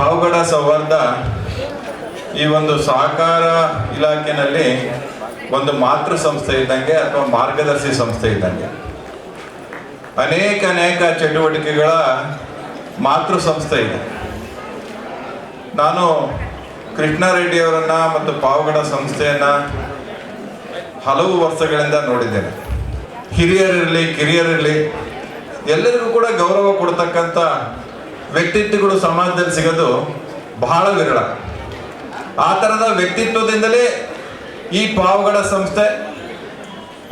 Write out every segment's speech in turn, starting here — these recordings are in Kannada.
ಪಾವಗಡ ಸೌಹಾರ್ದ ಈ ಒಂದು ಸಹಕಾರ ಇಲಾಖೆನಲ್ಲಿ ಒಂದು ಮಾತೃ ಸಂಸ್ಥೆ ಇದ್ದಂಗೆ ಅಥವಾ ಮಾರ್ಗದರ್ಶಿ ಸಂಸ್ಥೆ ಇದ್ದಂಗೆ. ಅನೇಕ ಅನೇಕ ಚಟುವಟಿಕೆಗಳ ಮಾತೃ ಸಂಸ್ಥೆ ಇದೆ. ನಾನು ಕೃಷ್ಣಾರೆಡ್ಡಿ ಅವರನ್ನ ಮತ್ತು ಪಾವಗಡ ಸಂಸ್ಥೆಯನ್ನ ಹಲವು ವರ್ಷಗಳಿಂದ ನೋಡಿದ್ದೇನೆ. ಹಿರಿಯರಿರಲಿ, ಕಿರಿಯರಿರಲಿ, ಎಲ್ಲರಿಗೂ ಕೂಡ ಗೌರವ ಕೊಡ್ತಕ್ಕಂಥ ವ್ಯಕ್ತಿತ್ವಗಳು ಸಮಾಜದಲ್ಲಿ ಸಿಗೋದು ಬಹಳ ವಿರಳ. ಆ ಥರದ ವ್ಯಕ್ತಿತ್ವದಿಂದಲೇ ಈ ಪಾವಗಡ ಸಂಸ್ಥೆ,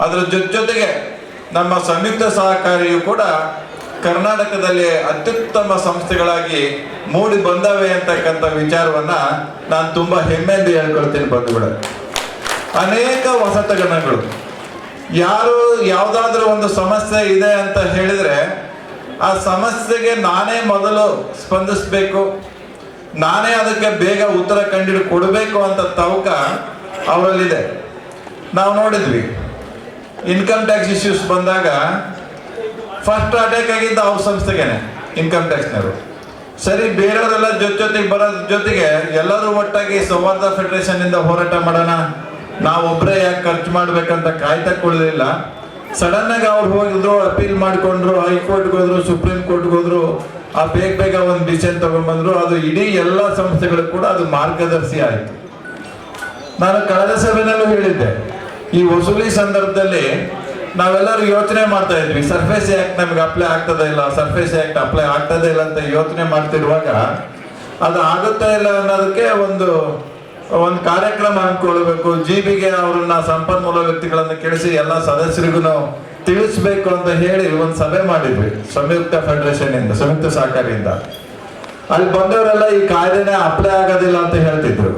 ಅದರ ಜೊತೆ ಜೊತೆಗೆ ನಮ್ಮ ಸಂಯುಕ್ತ ಸಹಕಾರಿಯು ಕೂಡ ಕರ್ನಾಟಕದಲ್ಲಿ ಅತ್ಯುತ್ತಮ ಸಂಸ್ಥೆಗಳಾಗಿ ಮೂಡಿ ಬಂದವೆ ಅಂತಕ್ಕಂಥ ವಿಚಾರವನ್ನ ನಾನು ತುಂಬಾ ಹೆಮ್ಮೆಯಿಂದ ಹೇಳ್ಕೊಳ್ತೀನಿ ಬಂಧುಗಳು. ಅನೇಕ ಹೊಸತಗಣಗಳು ಯಾರು ಯಾವುದಾದ್ರೂ ಒಂದು ಸಮಸ್ಯೆ ಇದೆ ಅಂತ ಹೇಳಿದ್ರೆ ಆ ಸಮಸ್ಯೆಗೆ ನಾನೇ ಮೊದಲು ಸ್ಪಂದಿಸಬೇಕು. ನಾನೇ ಅದಕ್ಕೆ ಬೇಗ ಉತ್ತರ ಕಂಡಿಡಿ ಕೊಡಬೇಕು ಅಂತ ತವಕ ಅವರಲ್ಲಿದೆ. ನಾವು ನೋಡಿದ್ವಿ. ಇನ್ಕಮ್ ಟ್ಯಾಕ್ಸ್ ಇಶ್ಯೂಸ್ ಬಂದಾಗ ಫಸ್ಟ್ ಅಟ್ಯಾಕ್ ಆಗಿದ್ದ ಅವ್ರ ಸಂಸ್ಥೆಗೇನೆ, ಇನ್ಕಮ್ ಟ್ಯಾಕ್ಸ್ನವರು. ಸರಿ, ಬೇರೆಯವರೆಲ್ಲ ಜೊತೆ ಜೊತೆಗೆ ಬರೋ ಜೊತೆಗೆ ಎಲ್ಲರೂ ಒಟ್ಟಾಗಿ ಸೌಹಾರ್ದ ಫೆಡರೇಷನ್ ಇಂದ ಹೋರಾಟ ಮಾಡೋಣ. ನಾವೊಬ್ಬರೇ ಯಾಕೆ ಖರ್ಚು ಮಾಡ್ಬೇಕಂತ ಕಾಯ್ತಾ ಕೊಡಲಿಲ್ಲ. ಸಡನ್ ಆಗಿ ಅವ್ರು ಹೋಗಿದ್ರು, ಅಪೀಲ್ ಮಾಡ್ಕೊಂಡ್ರು, ಹೈಕೋರ್ಟ್ಗೆ ಹೋದ್ರು, ಸುಪ್ರೀಂ ಕೋರ್ಟ್ಗೆ ಹೋದ್ರು, ಆ ಬೇಗ ಬೇಗ ಒಂದು ಡಿಸಿಷನ್ ತಗೊಂಡ್ಬಂದ್ರು, ಅದು ಇಡೀ ಎಲ್ಲ ಸಂಸ್ಥೆಗಳು ಕೂಡ ಅದು ಮಾರ್ಗದರ್ಶಿ ಆಯಿತು. ನಾನು ಕಳೆದ ಸಭೆನಲ್ಲೂ ಹೇಳಿದ್ದೆ, ಈ ವಸೂಲಿ ಸಂದರ್ಭದಲ್ಲಿ ನಾವೆಲ್ಲರೂ ಯೋಚನೆ ಮಾಡ್ತಾ ಇದ್ವಿ, ಸರ್ಫೇಸ್ ಆಕ್ಟ್ ನಮ್ಗೆ ಅಪ್ಲೈ ಆಗ್ತದ ಇಲ್ಲ, ಸರ್ಫೇಸ್ ಆಕ್ಟ್ ಅಪ್ಲೈ ಆಗ್ತದೆ ಇಲ್ಲ ಅಂತ ಯೋಚನೆ ಮಾಡ್ತಿರುವಾಗ, ಅದು ಆಗುತ್ತಾ ಇಲ್ಲ ಅನ್ನೋದಕ್ಕೆ ಒಂದು ಒಂದು ಕಾರ್ಯಕ್ರಮ ಹಮ್ಮಿಕೊಳ್ಬೇಕು ಜೀವಿಗೆ ಅವ್ರನ್ನ ಸಂಪನ್ಮೂಲ ವ್ಯಕ್ತಿಗಳನ್ನ ಕೆಡಿಸಿ ಎಲ್ಲ ಸದಸ್ಯರಿಗೂ ತಿಳಿಸ್ಬೇಕು ಅಂತ ಹೇಳಿ ಒಂದು ಸಭೆ ಮಾಡಿದ್ವಿ, ಸಂಯುಕ್ತ ಫೆಡರೇಷನ್ ಇಂದ, ಸಂಯುಕ್ತ ಸಹಕಾರಿಯಿಂದ. ಅಲ್ಲಿ ಬಂದವರೆಲ್ಲ ಈ ಕಾಯ್ದೆನೇ ಅಪ್ಲೈ ಆಗೋದಿಲ್ಲ ಅಂತ ಹೇಳ್ತಿದ್ರು.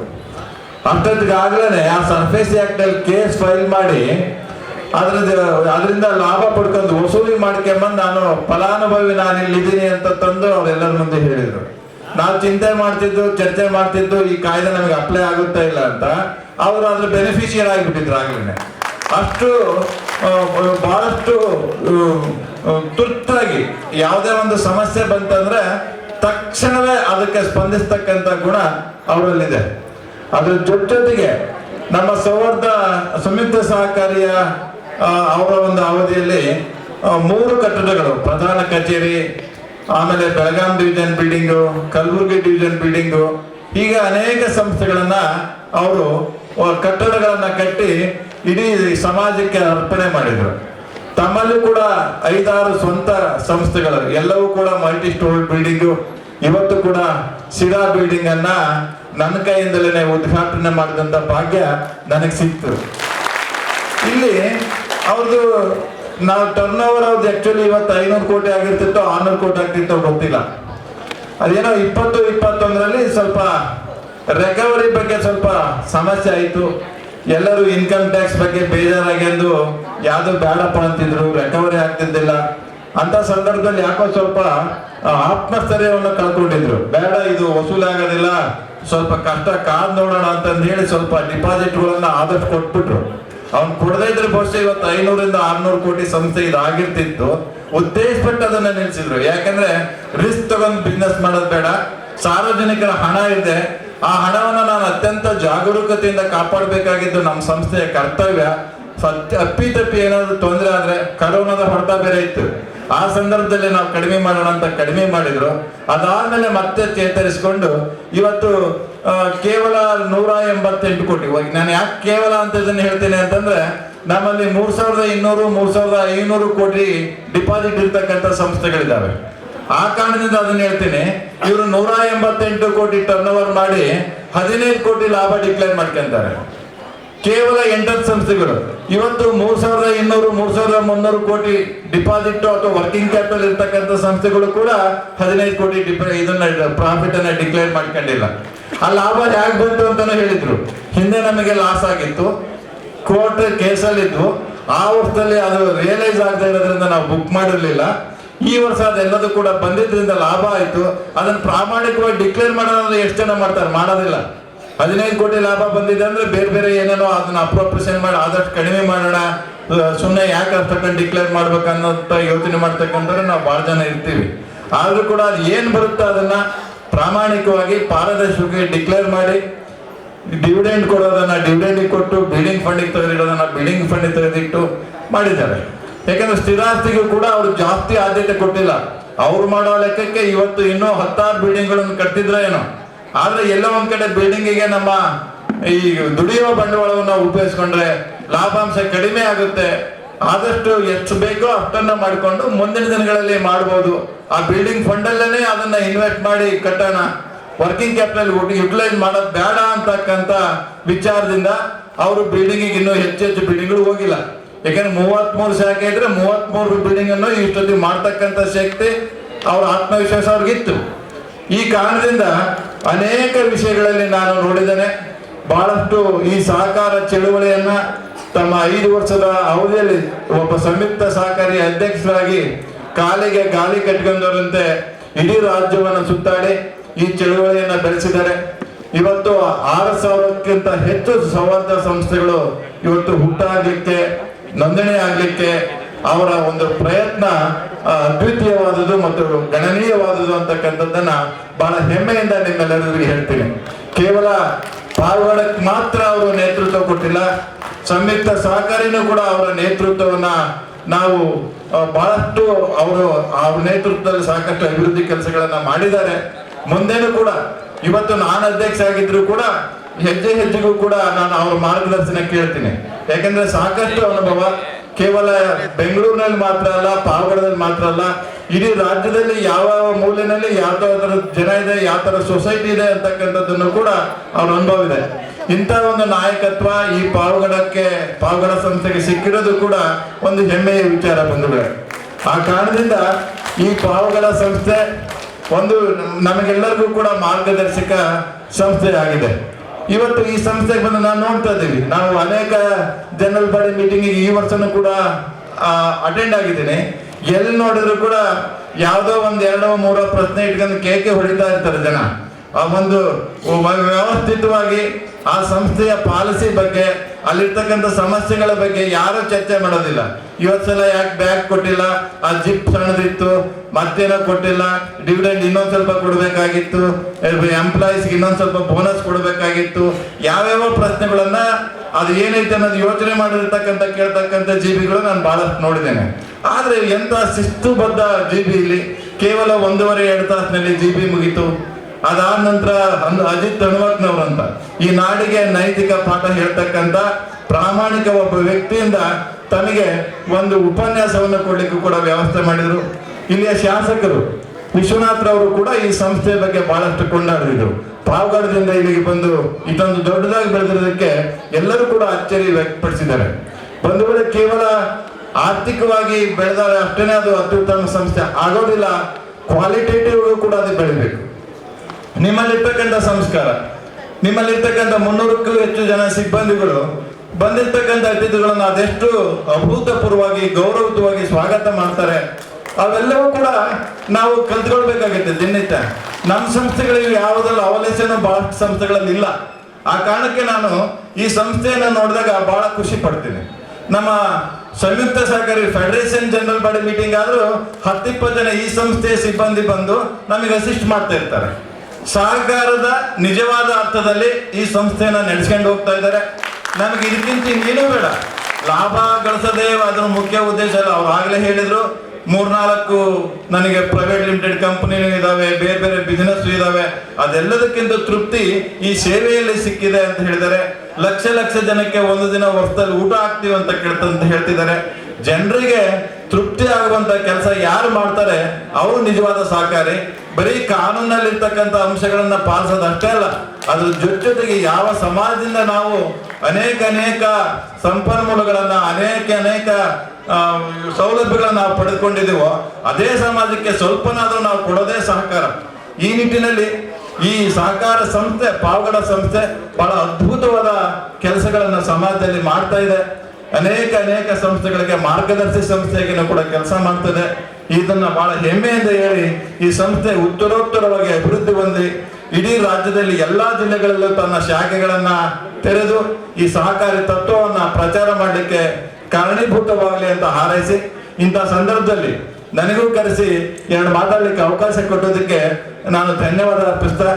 ಅಂಥದ್ಗಾಗ್ಲೇ ಆ ಸರ್ಫೇಸ್ ಆಕ್ಟ್ ಅಲ್ಲಿ ಕೇಸ್ ಫೈಲ್ ಮಾಡಿ ಅದ್ರದ್ದು, ಅದರಿಂದ ಲಾಭ ಪಡ್ಕೊಂಡು ವಸೂಲಿ ಮಾಡ್ಕೊಂಬಂದು ನಾನು ಫಲಾನುಭವಿ ನಾನು ಇಲ್ಲಿದ್ದೀನಿ ಅಂತ ತಂದು ಅವರೆಲ್ಲರ ಮುಂದೆ ಹೇಳಿದ್ರು. ನಾವು ಚಿಂತೆ ಮಾಡ್ತಿದ್ದು, ಚರ್ಚೆ ಮಾಡ್ತಿದ್ದು, ಈ ಕಾಯ್ದೆ ನಮಗೆ ಅಪ್ಲೈ ಆಗುತ್ತಾ ಇಲ್ಲ ಅಂತ ಅವರು ಅದ್ರ ಬೆನಿಫಿಷಿಯರ್ ಆಗಿಬಿಟ್ಟಿದ್ರು ಆಗ್ಲೇ. ಅಷ್ಟು ಬಹಳಷ್ಟು ತುರ್ತಾಗಿ ಯಾವುದೇ ಒಂದು ಸಮಸ್ಯೆ ಬಂತಂದ್ರೆ ತಕ್ಷಣವೇ ಅದಕ್ಕೆ ಸ್ಪಂದಿಸ್ತಕ್ಕಂಥ ಗುಣ ಅವರಲ್ಲಿದೆ. ಅದ್ರ ಜೊತೆ ಜೊತೆಗೆ ನಮ್ಮ ಸೌಹಾರ್ದ ಸಂಯುಕ್ತ ಸಹಕಾರಿಯ ಅವರ ಒಂದು ಅವಧಿಯಲ್ಲಿ ಮೂರು ಕಟ್ಟಡಗಳು, ಪ್ರಧಾನ ಕಚೇರಿ ಆಮೇಲೆ Belgaum division building Kalaburagi division building ಹೀಗೆ ಅನೇಕ ಸಂಸ್ಥೆಗಳನ್ನ ಅವರು ಕಟ್ಟಡಗಳನ್ನ ಕಟ್ಟಿ ಇಡೀ ಸಮಾಜಕ್ಕೆ ಅರ್ಪಣೆ ಮಾಡಿದ್ರು. ತಮ್ಮಲ್ಲೂ ಕೂಡ ಐದಾರು ಸ್ವಂತ ಸಂಸ್ಥೆಗಳು, ಎಲ್ಲವೂ ಕೂಡ ಮಲ್ಟಿ ಸ್ಟೋರ್ ಬಿಲ್ಡಿಂಗು ಇವತ್ತು ಕೂಡ ಸಿಡಾ ಬಿಲ್ಡಿಂಗ್ ಅನ್ನ ನನ್ನ ಕೈಯಿಂದಲೇ ಉದ್ಘಾಟನೆ ಮಾಡಿದಂತ ಭಾಗ್ಯ ನನಗೆ ಸಿಕ್ತು. ಇಲ್ಲಿ ಅವ್ರದ್ದು ನಾವು ಟರ್ನ್ ಓವರ್ ಅವ್ರದ್ದು ಆಕ್ಚುಲಿ ಇವತ್ತು ಐನೂರು ಕೋಟಿ ಆಗಿರ್ತಿತ್ತೋ, ಆರ್ನೂರು ಕೋಟಿ ಆಗ್ತಿತ್ತೋ ಗೊತ್ತಿಲ್ಲ. ಅದೇನೋ ಇಪ್ಪತ್ತು, ಇಪ್ಪತ್ತೊಂದರಲ್ಲಿ ಸ್ವಲ್ಪ ರಿಕವರಿ ಬಗ್ಗೆ ಸ್ವಲ್ಪ ಸಮಸ್ಯೆ ಆಯಿತು. ಎಲ್ಲರೂ ಇನ್ಕಮ್ ಟ್ಯಾಕ್ಸ್ ಬಗ್ಗೆ ಬೇಜಾರಾಗೆಂದು ಯಾವುದು ಬೇಡಪ್ಪ ಅಂತಿದ್ರು ರಿಕವರಿ ಆಗ್ತಿದ್ದಿಲ್ಲ. ಅಂತ ಸಂದರ್ಭದಲ್ಲಿ ಯಾಕೋ ಸ್ವಲ್ಪ ಆತ್ಮಸ್ಥೈರ್ಯವನ್ನು ಕಳ್ಕೊಂಡಿದ್ರು. ಬೇಡ ಇದು ವಸೂಲಿ ಆಗೋದಿಲ್ಲ. ಸ್ವಲ್ಪ ಕಷ್ಟ ಕಾದ್ ನೋಡೋಣ ಅಂತಂದು ಹೇಳಿ ಸ್ವಲ್ಪ ಡಿಪಾಸಿಟ್ಗಳನ್ನ ಆದಷ್ಟು ಕೊಟ್ಬಿಟ್ರು. ಅವ್ನು ಕೊಡದೇ ಇದ್ರೆ ಬಹುಶಃ ಇವತ್ತು ಐನೂರಿಂದ ಆರ್ನೂರು ಕೋಟಿ ಸಂಸ್ಥೆ ಇದಾಗಿರ್ತಿತ್ತು. ಉದ್ದೇಶಪಟ್ಟು ಅದನ್ನ ನಿಲ್ಸಿದ್ರು. ಯಾಕಂದ್ರೆ ರಿಸ್ಕ್ ತಗೊಂಡ್ ಬಿಸ್ನೆಸ್ ಮಾಡೋದು ಬೇಡ. ಸಾರ್ವಜನಿಕರ ಹಣ ಇದೆ. ಆ ಹಣವನ್ನು ನಾನು ಅತ್ಯಂತ ಜಾಗರೂಕತೆಯಿಂದ ಕಾಪಾಡಬೇಕಾಗಿದ್ದು ನಮ್ಮ ಸಂಸ್ಥೆಯ ಕರ್ತವ್ಯ. ಸತ್ಯ, ಅಪ್ಪಿತಪ್ಪಿ ಏನಾದ್ರು ತೊಂದರೆ ಆದ್ರೆ ಕರೋನಾದ ಹೊಡೆತ ಬೇರೆ ಇತ್ತು. ಆ ಸಂದರ್ಭದಲ್ಲಿ ನಾವು ಕಡಿಮೆ ಮಾಡೋಣ ಅಂತ ಕಡಿಮೆ ಮಾಡಿದ್ರು. ಅದಾದ್ಮೇಲೆ ಮತ್ತೆ ಚೇತರಿಸಿಕೊಂಡು ಇವತ್ತು ಕೇವಲ ನೂರ ಎಂಬತ್ತೆಂಟು ಕೋಟಿ. ನಾನು ಯಾಕೆ ಕೇವಲ ಅಂತ ಇದನ್ನು ಹೇಳ್ತೇನೆ ಅಂತಂದ್ರೆ, ನಮ್ಮಲ್ಲಿ ಮೂರ್ ಸಾವಿರದ ಇನ್ನೂರು, ಮೂರ್ ಸಾವಿರದ ಐನೂರು ಕೋಟಿ ಡಿಪಾಸಿಟ್ ಇರ್ತಕ್ಕಂಥ ಸಂಸ್ಥೆಗಳಿದ್ದಾವೆ. ಆ ಕಾರಣದಿಂದ ಅದನ್ನ ಹೇಳ್ತೀನಿ, ಇವರು ನೂರ ಎಂಬತ್ತೆಂಟು ಕೋಟಿ ಟರ್ನ್ ಓವರ್ ಮಾಡಿ ಹದಿನೈದು ಕೋಟಿ ಲಾಭ ಡಿಕ್ಲೇರ್ ಮಾಡ್ಕೊಂತಾರೆ. ಕೇವಲ ಎಂಟತ್ತು ಸಂಸ್ಥೆಗಳು. ಇವತ್ತು ಮೂರ್ ಸಾವಿರದ ಇನ್ನೂರು, ಮೂರ್ ಸಾವಿರದ ಮುನ್ನೂರು ಕೋಟಿ ಡಿಪಾಸಿಟ್ ಅಥವಾ ವರ್ಕಿಂಗ್ ಕ್ಯಾಪಿಟಲ್ ಇರ್ತಕ್ಕಂಥ ಸಂಸ್ಥೆಗಳು ಕೂಡ ಹದಿನೈದು ಕೋಟಿ ಇದನ್ನ ಪ್ರಾಫಿಟ್ ಅನ್ನ ಡಿಕ್ಲೇರ್ ಮಾಡ್ಕೊಂಡಿಲ್ಲ. ಆ ಲಾಭ ಯಾಕೆ ಬಂತು ಅಂತಾನು ಹೇಳಿದ್ರು. ಹಿಂದೆ ನಮಗೆ ಲಾಸ್ ಆಗಿತ್ತು. ಕೋರ್ಟ್ ಕೇಸಲ್ಲಿದ್ದು ಆ ವರ್ಷದಲ್ಲಿ ಅದು ರಿಯಲೈಸ್ ಆಗದೆ ಇರೋದ್ರಿಂದ ನಾವು ಬುಕ್ ಮಾಡಿರ್ಲಿಲ್ಲ. ಈ ವರ್ಷ ಅದೆಲ್ಲದೂ ಕೂಡ ಬಂದಿದ್ರಿಂದ ಲಾಭ ಆಯ್ತು. ಅದನ್ನ ಪ್ರಾಮಾಣಿಕವಾಗಿ ಡಿಕ್ಲೇರ್ ಮಾಡೋದ್ರೆ ಎಷ್ಟು ಜನ ಮಾಡ್ತಾರೆ? ಮಾಡೋದಿಲ್ಲ. ಹದಿನೈದು ಕೋಟಿ ಲಾಭ ಬಂದಿದೆ ಅಂದ್ರೆ ಬೇರೆ ಬೇರೆ ಏನೇನೋ ಅದನ್ನ ಅಪ್ರೋಪ್ರೇಷನ್ ಮಾಡಿ ಆದಷ್ಟು ಕಡಿಮೆ ಮಾಡೋಣ. ಸುಮ್ಮನೆ ಯಾಕೆ ಅಂತ ಡಿಕ್ಲೇರ್ ಮಾಡ್ಬೇಕನ್ನೋಂತ ಯೋಚನೆ ಮಾಡ್ತಕ್ಕಂಥ ನಾವು ಬಹಳ ಜನ ಇರ್ತೀವಿ. ಆದ್ರೂ ಕೂಡ ಅದು ಏನು ಬರುತ್ತೋ ಅದನ್ನ ಪ್ರಾಮಾಣಿಕವಾಗಿ ಪಾರದರ್ಶಕವಾಗಿ ಡಿಕ್ಲೇರ್ ಮಾಡಿ ಡಿವಿಡೆಂಡ್ ಕೊಡೋದನ್ನ ಡಿವಿಡೆಂಡ್ ಕೊಟ್ಟು ಬಿಲ್ಡಿಂಗ್ ಫಂಡಿಗೆ ತೆಗೆದಿಡೋದನ್ನ ಬಿಲ್ಡಿಂಗ್ ಫಂಡಿಗೆ ತೆಗೆದಿಟ್ಟು ಮಾಡಿದ್ದಾರೆ. ಯಾಕಂದ್ರೆ ಸ್ಥಿರಾಸ್ತಿಗೂ ಕೂಡ ಅವರು ಜಾಸ್ತಿ ಆದ್ಯತೆ ಕೊಟ್ಟಿಲ್ಲ. ಅವ್ರು ಮಾಡೋ ಲೆಕ್ಕಕ್ಕೆ ಇವತ್ತು ಇನ್ನೂ ಹತ್ತಾರು ಬಿಲ್ಡಿಂಗ್ಗಳನ್ನು ಕಟ್ಟಿದ್ರೆ ಏನೋ. ಆದ್ರೆ ಎಲ್ಲ ಒಂದ್ ಕಡೆ ಬಿಲ್ಡಿಂಗಿಗೆ ನಮ್ಮ ಈ ದುಡಿಯುವ ಬಂಡವಾಳವನ್ನು ಉಪಯೋಗಿಸ್ಕೊಂಡ್ರೆ ಲಾಭಾಂಶ ಕಡಿಮೆ ಆಗುತ್ತೆ. ಆದಷ್ಟು ಎಷ್ಟು ಬೇಕೋ ಅಷ್ಟನ್ನ ಮಾಡಿಕೊಂಡು ಮುಂದಿನ ದಿನಗಳಲ್ಲಿ ಮಾಡಬಹುದು ಆ ಬಿಲ್ಡಿಂಗ್ ಫಂಡ್ ಅಲ್ಲೇ ಅದನ್ನ ಇನ್ವೆಸ್ಟ್ ಮಾಡಿ ಕಟ್ಟೋಣ. ವರ್ಕಿಂಗ್ ಕ್ಯಾಪಿಟಲ್ ಯುಟಿಲೈಸ್ ಮಾಡೋದು ಬೇಡ ಅಂತಕ್ಕಂತ ವಿಚಾರದಿಂದ ಅವರು ಬಿಲ್ಡಿಂಗ್ ಇನ್ನೂ ಹೆಚ್ಚು ಹೆಚ್ಚು ಬಿಲ್ಡಿಂಗ್ಗಳು ಹೋಗಿಲ್ಲ. ಯಾಕಂದ್ರೆ ಮೂವತ್ತ್ ಮೂರು ಶಾಖೆ ಇದ್ರೆ ಮೂವತ್ತ್ ಮೂರು ಬಿಲ್ಡಿಂಗ್ ಅನ್ನು ಇಷ್ಟೊತ್ತಿ ಮಾಡ್ತಕ್ಕಂಥ ಶಕ್ತಿ ಅವ್ರ ಆತ್ಮವಿಶ್ವಾಸ ಅವ್ರಿಗಿತ್ತು. ಈ ಕಾರಣದಿಂದ ಅನೇಕ ವಿಷಯಗಳಲ್ಲಿ ನಾನು ನೋಡಿದ್ದೇನೆ. ಬಹಳಷ್ಟು ಈ ಸಹಕಾರ ಚಳುವಳಿಯನ್ನ ತಮ್ಮ ಐದು ವರ್ಷದ ಅವಧಿಯಲ್ಲಿ ಒಬ್ಬ ಸಂಯುಕ್ತ ಸಹಕಾರಿ ಅಧ್ಯಕ್ಷರಾಗಿ ಕಾಲಿಗೆ ಗಾಲಿ ಕಟ್ಕೊಂಡವರಂತೆ ಇಡೀ ರಾಜ್ಯವನ್ನು ಸುತ್ತಾಡಿ ಈ ಚಳುವಳಿಯನ್ನ ಬೆಳೆಸಿದ್ದಾರೆ. ಇವತ್ತು ಆರು ಸಾವಿರಕ್ಕಿಂತ ಹೆಚ್ಚು ಸೌಹಾರ್ದ ಸಂಸ್ಥೆಗಳು ಇವತ್ತು ಹುಟ್ಟಾಗ್ಲಿಕ್ಕೆ, ನೋಂದಣಿ ಆಗ್ಲಿಕ್ಕೆ ಅವರ ಒಂದು ಪ್ರಯತ್ನ ಆ, ಅದ್ವಿತೀಯವಾದುದು ಮತ್ತು ಗಣನೀಯವಾದುದು ಅಂತಕ್ಕಂಥದ್ದನ್ನ ಬಹಳ ಹೆಮ್ಮೆಯಿಂದ ನಿಮ್ಮೆಲ್ಲರಿಗೂ ಹೇಳ್ತೀನಿ. ಕೇವಲ ಪಾಲ್ಗೊಳ್ಳಕ್ಕೆ ಮಾತ್ರ ಅವರು ನೇತೃತ್ವ ಕೊಟ್ಟಿಲ್ಲ ಸಂಯುಕ್ತ ಸಹಕಾರಿನೂ ಕೂಡ ಅವರ ನೇತೃತ್ವವನ್ನ ನಾವು ಬಹಳಷ್ಟು ಅವರು ಅವ್ರ ನೇತೃತ್ವದಲ್ಲಿ ಸಾಕಷ್ಟು ಅಭಿವೃದ್ಧಿ ಕೆಲಸಗಳನ್ನ ಮಾಡಿದ್ದಾರೆ. ಮುಂದೇನು ಕೂಡ ಇವತ್ತು ನಾನು ಅಧ್ಯಕ್ಷ ಆಗಿದ್ರು ಕೂಡ ಹೆಜ್ಜೆ ಹೆಜ್ಜೆಗೂ ಕೂಡ ನಾನು ಅವ್ರ ಮಾರ್ಗದರ್ಶನ ಕೇಳ್ತೀನಿ. ಯಾಕಂದ್ರೆ ಸಾಕಷ್ಟು ಅನುಭವ ಕೇವಲ ಬೆಂಗಳೂರಿನಲ್ಲಿ ಮಾತ್ರ ಅಲ್ಲ, ಪಾವಗಡದಲ್ಲಿ ಮಾತ್ರ ಅಲ್ಲ, ಇಡೀ ರಾಜ್ಯದಲ್ಲಿ ಯಾವ ಮೂಲೆಯಲ್ಲಿ ಯಾವ ತರ ಜನ ಇದೆ, ಯಾವ ತರ ಸೊಸೈಟಿ ಇದೆ ಅಂತಕ್ಕಂಥದ್ದನ್ನು ಕೂಡ ಅವ್ರ ಅನುಭವ ಇದೆ. ಇಂಥ ಒಂದು ನಾಯಕತ್ವ ಈ ಪಾವಗಡಕ್ಕೆ, ಪಾವಗಡ ಸಂಸ್ಥೆಗೆ ಸಿಕ್ಕಿರೋದು ಕೂಡ ಒಂದು ಹೆಮ್ಮೆಯ ವಿಚಾರ ಬಂದಿದೆ ಆ ಕಾರಣದಿಂದ ಈ ಪಾವಗಡ ಸಂಸ್ಥೆ ಒಂದು ನಮಗೆಲ್ಲರಿಗೂ ಕೂಡ ಮಾರ್ಗದರ್ಶಕ ಸಂಸ್ಥೆ ಆಗಿದೆ ಇವತ್ತು ಈ ಸಂಸ್ಥೆಗೆ ಬಂದು ನಾವು ನೋಡ್ತಾ ಇದ್ದೀವಿ ನಾವು ಅನೇಕ ಜನರಲ್ ಬಾಡಿ ಮೀಟಿಂಗ್ ಈ ವರ್ಷನೂ ಕೂಡ ಅಟೆಂಡ್ ಆಗಿದ್ದೀನಿ. ಎಲ್ಲಿ ನೋಡಿದ್ರು ಕೂಡ ಯಾವುದೋ ಒಂದು ಎರಡೋ ಮೂರೋ ಪ್ರಶ್ನೆ ಇಟ್ಕೊಂಡು ಕೇಕೆ ಹೊಡಿತಾ ಇರ್ತಾರೆ ಜನ. ಆ ಒಂದು ವ್ಯವಸ್ಥಿತವಾಗಿ ಆ ಸಂಸ್ಥೆಯ ಪಾಲಿಸಿ ಬಗ್ಗೆ ಅಲ್ಲಿರ್ತಕ್ಕಂಥ ಸಮಸ್ಯೆಗಳ ಬಗ್ಗೆ ಯಾರು ಚರ್ಚೆ ಮಾಡೋದಿಲ್ಲ. ಇವತ್ ಸಲ ಯಾಕೆ ಬ್ಯಾಗ್ ಕೊಟ್ಟಿಲ್ಲ? ಆ ಜಿಪ್ ಸಣ್ಣದಿತ್ತು, ಮತ್ತೇನೋ ಕೊಟ್ಟಿಲ್ಲ. ಡಿವಿಡೆಂಡ್ ಇನ್ನೊಂದ್ ಸ್ವಲ್ಪ ಕೊಡ್ಬೇಕಾಗಿತ್ತು. ಎಂಪ್ಲಾಯೀಸ್ ಇನ್ನೊಂದ್ ಸ್ವಲ್ಪ ಬೋನಸ್ ಕೊಡಬೇಕಾಗಿತ್ತು. ಯಾವ್ಯಾವ ಪ್ರಶ್ನೆಗಳನ್ನ ಅದು ಏನೈತೆ ಅನ್ನೋದು ಯೋಚನೆ ಮಾಡಿರ್ತಕ್ಕಂಥ, ಕೇಳ್ತಕ್ಕಂಥ ಜೀವಿಗಳು ನಾನು ಬಹಳಷ್ಟು ನೋಡಿದ್ದೇನೆ. ಆದ್ರೆ ಎಂತ ಶಿಸ್ತುಬದ್ಧ ಜೀಬಿ ಇಲ್ಲಿ. ಕೇವಲ ಒಂದೂವರೆ, ಎರಡು ತಾಸಿನಲ್ಲಿ ಜೀಬಿ ಮುಗೀತು. ಅದಾದ ನಂತರ ಅಜಿತ್ ಅಂತ ಈ ನಾಡಿಗೆ ನೈತಿಕ ಪಾಠ ಹೇಳ್ತಕ್ಕಂಥ ಪ್ರಾಮಾಣಿಕ ಒಬ್ಬ ವ್ಯಕ್ತಿಯಿಂದ ತಮಗೆ ಒಂದು ಉಪನ್ಯಾಸವನ್ನು ಕೊಡ್ಲಿಕ್ಕೆ ಕೂಡ ವ್ಯವಸ್ಥೆ ಮಾಡಿದ್ರು. ಇಲ್ಲಿಯ ಶಾಸಕರು ವಿಶ್ವನಾಥ್ರವರು ಕೂಡ ಈ ಸಂಸ್ಥೆಯ ಬಗ್ಗೆ ಬಹಳಷ್ಟು ಕೊಂಡಾಡಿದ್ರು. ಪಾವಗಡದಿಂದ ಇಲ್ಲಿಗೆ ಬಂದು ಇದೊಂದು ದೊಡ್ಡದಾಗಿ ಬೆಳೆದಿರೋದಕ್ಕೆ ಎಲ್ಲರೂ ಕೂಡ ಅಚ್ಚರಿ ವ್ಯಕ್ತಪಡಿಸಿದ್ದಾರೆ. ಬಂಧುಗಳೇ ಕೇವಲ ಆರ್ಥಿಕವಾಗಿ ಬೆಳೆದಾಗ ಅಷ್ಟೇನೇ ಅದು ಅತ್ಯುತ್ತಮ ಸಂಸ್ಥೆ ಆಗೋದಿಲ್ಲ ಕ್ವಾಲಿಟೇಟಿವ್ ಕೂಡ ಅದು ಬೆಳಿಬೇಕು. ನಿಮ್ಮಲ್ಲಿರ್ತಕ್ಕಂಥ ಸಂಸ್ಕಾರ, ನಿಮ್ಮಲ್ಲಿರ್ತಕ್ಕಂಥ ಮುನ್ನೂರಕ್ಕೂ ಹೆಚ್ಚು ಜನ ಸಿಬ್ಬಂದಿಗಳು ಬಂದಿರ್ತಕ್ಕಂಥ ಅತಿಥಿಗಳನ್ನು ಅದೆಷ್ಟು ಅಭೂತಪೂರ್ವವಾಗಿ, ಗೌರವಯುತವಾಗಿ ಸ್ವಾಗತ ಮಾಡ್ತಾರೆ, ಅವೆಲ್ಲವೂ ಕೂಡ ನಾವು ಕಲ್ತ್ಕೊಳ್ಬೇಕಾಗುತ್ತೆ ದಿನನಿತ್ಯ. ನಮ್ಮ ಸಂಸ್ಥೆಗಳಿಗೆ ಯಾವುದಲ್ಲ ಅವಲೇಸನ ಬಹಳಷ್ಟು ಸಂಸ್ಥೆಗಳಲ್ಲಿ ಇಲ್ಲ. ಆ ಕಾರಣಕ್ಕೆ ನಾನು ಈ ಸಂಸ್ಥೆಯನ್ನು ನೋಡಿದಾಗ ಬಹಳ ಖುಷಿ ಪಡ್ತೀನಿ. ನಮ್ಮ ಸಂಯುಕ್ತ ಸಹಕಾರಿ ಫೆಡರೇಷನ್ ಜನರಲ್ ಬಾಡಿ ಮೀಟಿಂಗ್ ಆದರೂ ಹತ್ತಿಪ್ಪತ್ತು ಜನ ಈ ಸಂಸ್ಥೆಯ ಸಿಬ್ಬಂದಿ ಬಂದು ನಮಗೆ ಅಸಿಸ್ಟ್ ಮಾಡ್ತಾ ಇರ್ತಾರೆ. ಸಹಕಾರದ ನಿಜವಾದ ಅರ್ಥದಲ್ಲಿ ಈ ಸಂಸ್ಥೆಯನ್ನ ನಡೆಸ್ಕೊಂಡು ಹೋಗ್ತಾ ಇದ್ದಾರೆ. ನಮಗೆ ಇದಕ್ಕಿಂತ ಇನ್ನೇನು ಬೇಡ. ಲಾಭ ಗಳಿಸೋದೇ ಅದರ ಮುಖ್ಯ ಉದ್ದೇಶ ಅಲ್ಲ. ಅವ್ರು ಆಗ್ಲೇ ಹೇಳಿದ್ರು, ಮೂರ್ನಾಲ್ಕು ನನಗೆ ಪ್ರೈವೇಟ್ ಲಿಮಿಟೆಡ್ ಕಂಪನಿ ಇದಾವೆ, ಬೇರೆ ಬೇರೆ ಬಿಸಿನೆಸ್ ಇದಾವೆ. ಅದೆಲ್ಲದಕ್ಕಿಂತ ತೃಪ್ತಿ ಈ ಸೇವೆಯಲ್ಲಿ ಸಿಕ್ಕಿದೆ ಅಂತ ಹೇಳಿದರೆ ಲಕ್ಷ ಲಕ್ಷ ಜನಕ್ಕೆ ಒಂದು ದಿನ ವರ್ಷದಲ್ಲಿ ಊಟ ಆಗ್ತೀವಿ ಅಂತ ಕೇಳ್ತಂತ ಹೇಳ್ತಿದ್ದಾರೆ. ಜನರಿಗೆ ತೃಪ್ತಿ ಆಗುವಂತ ಕೆಲಸ ಯಾರು ಮಾಡ್ತಾರೆ, ಅವರು ನಿಜವಾದ ಸಹಕಾರಿ. ಬರೀ ಕಾನೂನಲ್ಲಿರ್ತಕ್ಕಂಥ ಅಂಶಗಳನ್ನ ಪಾಲಿಸೋದು ಅಷ್ಟೇ ಅಲ್ಲ, ಅದ್ರ ಜೊತೆ ಜೊತೆಗೆ ಯಾವ ಸಮಾಜದಿಂದ ನಾವು ಅನೇಕ ಅನೇಕ ಸಂಪನ್ಮೂಲಗಳನ್ನ, ಅನೇಕ ಅನೇಕ ಸೌಲಭ್ಯಗಳನ್ನ ನಾವು ಪಡೆದುಕೊಂಡಿದ್ದೀವೋ, ಅದೇ ಸಮಾಜಕ್ಕೆ ಸ್ವಲ್ಪನಾದ್ರೂ ನಾವು ಕೊಡೋದೇ ಸಹಕಾರ. ಈ ನಿಟ್ಟಿನಲ್ಲಿ ಈ ಸಹಕಾರ ಸಂಸ್ಥೆ, ಪಾವಗಡ ಸಂಸ್ಥೆ ಬಹಳ ಅದ್ಭುತವಾದ ಕೆಲಸಗಳನ್ನ ಸಮಾಜದಲ್ಲಿ ಮಾಡ್ತಾ ಇದೆ. ಅನೇಕ ಅನೇಕ ಸಂಸ್ಥೆಗಳಿಗೆ ಮಾರ್ಗದರ್ಶಿ ಸಂಸ್ಥೆಗೆ ಕೂಡ ಕೆಲಸ ಮಾಡ್ತದೆ. ಇದನ್ನ ಬಹಳ ಹೆಮ್ಮೆಯಿಂದ ಹೇಳಿ ಈ ಸಂಸ್ಥೆ ಉತ್ತರೋತ್ತರವಾಗಿ ಅಭಿವೃದ್ಧಿ ಹೊಂದಿ ಇಡೀ ರಾಜ್ಯದಲ್ಲಿ ಎಲ್ಲಾ ಜಿಲ್ಲೆಗಳಲ್ಲೂ ತನ್ನ ಶಾಖೆಗಳನ್ನ ತೆರೆದು ಈ ಸಹಕಾರಿ ತತ್ವವನ್ನ ಪ್ರಚಾರ ಮಾಡಲಿಕ್ಕೆ ಕಾರಣೀಭೂತವಾಗಲಿ ಅಂತ ಹಾರೈಸಿ ಇಂಥ ಸಂದರ್ಭದಲ್ಲಿ ನನಗೂ ಕರೆಸಿ ಎರಡು ಮಾತಾಡಲಿಕ್ಕೆ ಅವಕಾಶ ಕೊಟ್ಟೋದಕ್ಕೆ ನಾನು ಧನ್ಯವಾದ ಅರ್ಪಿಸ್ತಾ